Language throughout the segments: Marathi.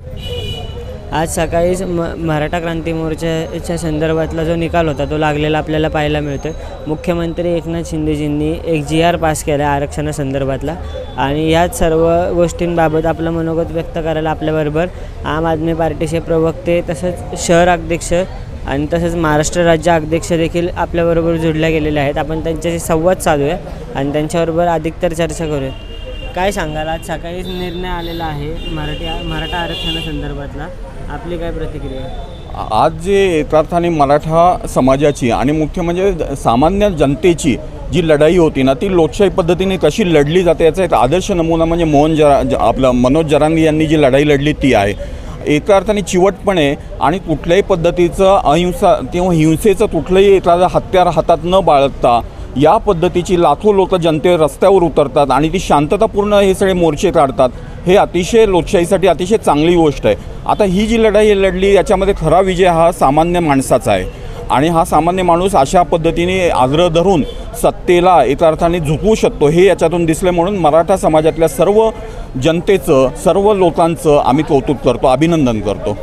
आज सकाळीच म मराठा क्रांती मोर्चाच्या संदर्भातला जो निकाल होता तो लागलेला आपल्याला पाहायला मिळतो मुख्यमंत्री एकनाथ शिंदेजींनी एक जी आर पास केला आहे आरक्षणासंदर्भातला आणि ह्याच सर्व गोष्टींबाबत आपलं मनोगत व्यक्त करायला आपल्याबरोबर आम आदमी पार्टीचे प्रवक्ते तसंच शहर अध्यक्ष आणि तसंच महाराष्ट्र राज्य अध्यक्ष देखील आपल्याबरोबर जोडल्या गेलेले आहेत. आपण त्यांच्याशी संवाद साधूया आणि त्यांच्याबरोबर अधिकतर चर्चा करूया. काय सांगाल? आज सकाळीच निर्णय आलेला आहे मराठी मराठा आरक्षणासंदर्भातला आपली काय प्रतिक्रिया? आज जे एका अर्थाने मराठा समाजाची आणि मुख्य म्हणजे सामान्य जनतेची जी लढाई होती ना ती लोकशाही पद्धतीने कशी लढली जाते याचा एक आदर्श नमुना म्हणजे मोहन जरा ज- आपलं मनोज जरांगी यांनी जी लढाई लढली ती आहे. एका अर्थाने चिवटपणे आणि कुठल्याही पद्धतीचं अहिंसा किंवा हिंसेचं कुठलंही एखादं हत्यार हातात न बाळगता या पद्धतीची लाखो लोक जनते रस्त्यावर उतरतात आणि ती शांततापूर्ण हे सगळे मोर्चे काढतात हे अतिशय लोकशाहीसाठी अतिशय चांगली गोष्ट आहे. आता ही जी लढाई लढली याच्यामध्ये खरा विजय हा सामान्य माणसाचा आहे. आणि हा सामान्य माणूस अशा पद्धतीने आग्रह धरून सत्तेला एका अर्थाने झुकवू शकतो हे याच्यातून दिसले म्हणून मराठा समाजातल्या सर्व जनतेचं सर्व लोकांचं आम्ही कौतुक करतो अभिनंदन करतो.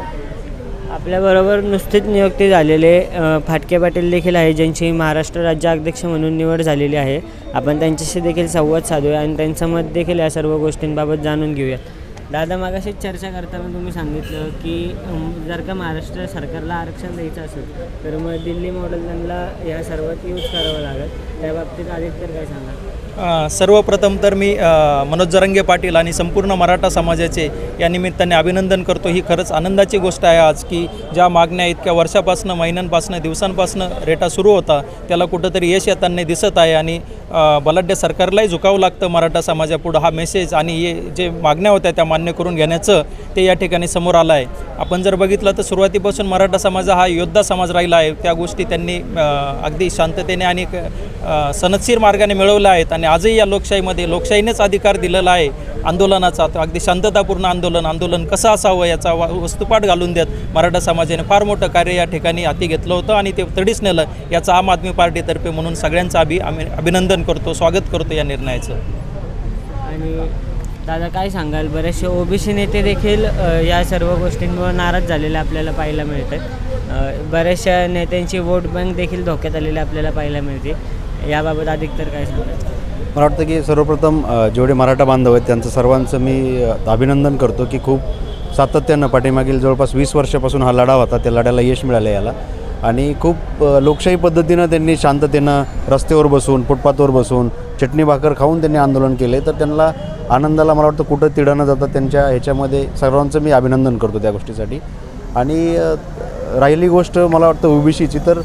आपल्याबरोबर नुसतीच नियुक्ती झालेले फाटके पाटील देखील आहे ज्यांची महाराष्ट्र राज्य अध्यक्ष म्हणून निवड झालेली आहे. आपण त्यांच्याशी देखील संवाद साधूया आणि त्यांचं मत देखील या सर्व गोष्टींबाबत जाणून घेऊया दादा मागाशी चर्चा करताना तुम्ही सांगितलं की जर का महाराष्ट्र सरकारला आरक्षण द्यायचं असेल तर मग दिल्ली मॉडेल त्यांना या सर्वात यूज करावं लागेल. त्या बाबतीत अधिकतर काय सांगा सर्वप्रथम तर मी मनोज जरंगे पाटील आणि संपूर्ण मराठा समाजाचे या निमित्ताने अभिनंदन करतो. ही खरंच आनंदाची गोष्ट आहे आज की ज्या मागण्या इतक्या वर्षापासनं महिन्यांपासनं दिवसांपासनं रेटा सुरू होता त्याला कुठंतरी यश येताना दिसत आहे आणि बलाढ्य सरकारलाही झुकावं लागतं मराठा समाजापुढं. हा मेसेज आणि हे जे मागण्या होत्या त्या मान्य करून घेण्याचं ते या ठिकाणी समोर आलं आहे. आपण जर बघितलं तर सुरुवातीपासून मराठा समाज हा योद्धा समाज राहिला आहे. त्या गोष्टी त्यांनी अगदी शांततेने आणि सनदशीर मार्गाने मिळवल्या आहेत आणि आजही या लोकशाहीमध्ये लोकशाहीनेच अधिकार दिलेला आहे आंदोलनाचा. तो अगदी शांततापूर्ण आंदोलन आंदोलन कसं असावं याचा वा वस्तुपाठ घालून देत मराठा समाजाने फार मोठं कार्य या ठिकाणी हाती घेतलं होतं आणि ते तडीच नेलं. याचं आम आदमी पार्टीतर्फे म्हणून सगळ्यांचं अभि आम्ही अभिनंदन करतो स्वागत करतो या निर्णयाचं. आणि दादा काय सांगाल? बरेचसे ओबीसी नेते देखील या सर्व गोष्टींवर नाराज झालेले आपल्याला पाहायला मिळतात बऱ्याचशा नेत्यांची वोट बँक देखील धोक्यात आलेली आपल्याला पाहायला मिळते. याबाबत अधिकतर काय सांगायचं मला वाटतं की सर्वप्रथम जेवढे मराठा बांधव आहेत त्यांचं सर्वांचं मी अभिनंदन करतो की खूप सातत्यानं पाठीमागील जवळपास वीस वर्षापासून हा लढा होता त्या लढ्याला यश मिळालं याला. आणि खूप लोकशाही पद्धतीनं त्यांनी शांततेनं रस्त्यावर बसून फुटपाथवर बसून चटणी भाकर खाऊन त्यांनी आंदोलन केले. तर त्यांना आनंदाला मला वाटतं कुठं तिडं न जाता त्यांच्या ह्याच्यामध्ये सर्वांचं मी अभिनंदन करतो त्या गोष्टीसाठी. आणि राहिली गोष्ट मला वाटतं ओबीसीची तर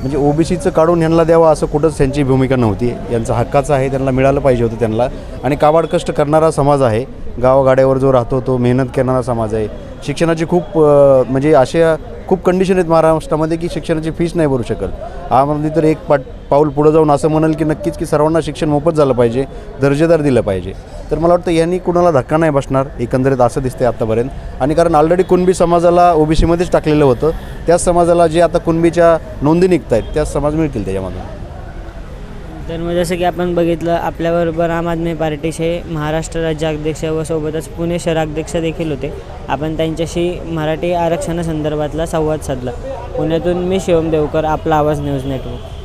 म्हणजे ओबीसीचं काढून यांना द्यावं असं कुठंच त्यांची भूमिका नव्हती. यांचं हक्काचं आहे त्यांना मिळालं पाहिजे होतं त्यांना. आणि काबाड कष्ट करणारा समाज आहे. गावागाड्यावर जो राहतो तो मेहनत करणारा समाज आहे. शिक्षणाची खूप म्हणजे अशा खूप कंडिशन आहेत महाराष्ट्रामध्ये की शिक्षणाची फीस नाही भरू शकत. आमध्ये तर एक पाट पाऊल पुढं जाऊन असं म्हणाल की नक्कीच की सर्वांना शिक्षण मोफत झालं पाहिजे दर्जेदार दिलं पाहिजे. तर मला वाटतं यांनी कुणाला धक्का नाही बसणार एकंदरीत असं दिसते आत्तापर्यंत आणि कारण ऑलरेडी कुणबी समाजाला ओबीसीमध्येच टाकलेलं होतं त्याच समाजाला जे आता कुणबीच्या नोंदी निघत आहेत त्याच समाज मिळतील त्याच्यामधून. तर मग जसं की आपण बघितलं आपल्याबरोबर आम आदमी पार्टीचे महाराष्ट्र राज्य अध्यक्ष व सोबतच पुणे शहराध्यक्ष देखील होते. आपण त्यांच्याशी मराठी आरक्षणासंदर्भातला संवाद साधला. पुण्यातून मी शिवम देवकर आपला आवाज न्यूज नेटवर्क.